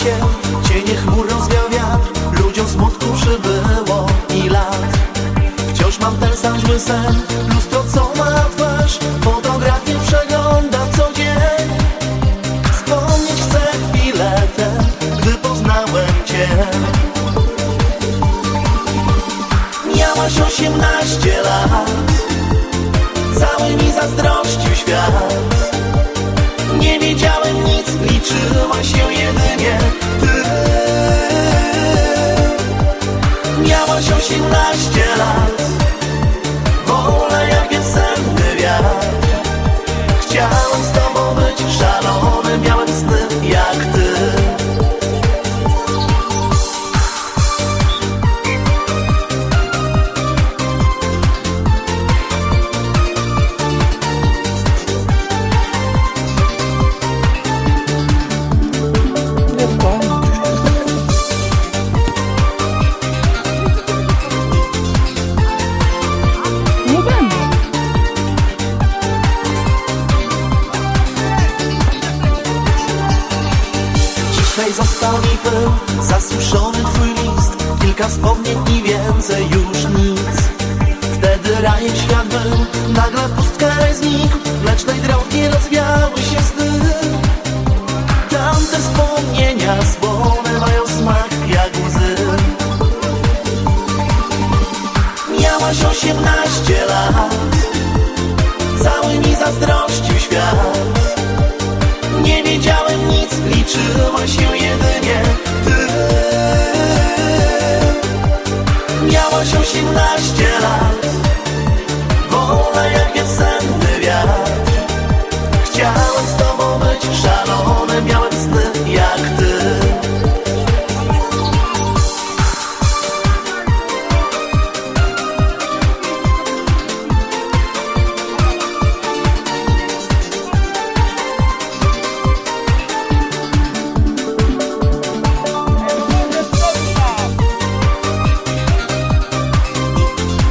się. Cienie chmur rozwiał wiatr Ludziom smutku przybyło i lat. Wciąż mam ten sam zły sen Lustro co ma twarz. Fotografię przegląda co dzień. Wspomnieć chcę chwilę tę Gdy poznałem Cię. Miałaś osiemnaście lat. Cały mi zazdrościł świat. 18 lat. Dzisiaj został mi pył, zasuszony twój list. Kilka wspomnień i więcej już nic. Wtedy rajem świat był, nagle pustka raj znikł. Mlecznej drogi rozwiały się sny. Tamte wspomnienia słone mają smak jak łzy. Miałaś osiemnaście lat. Cały mi zazdrościł świat liczyła się jedynie ty. Miałaś osiemnaście lat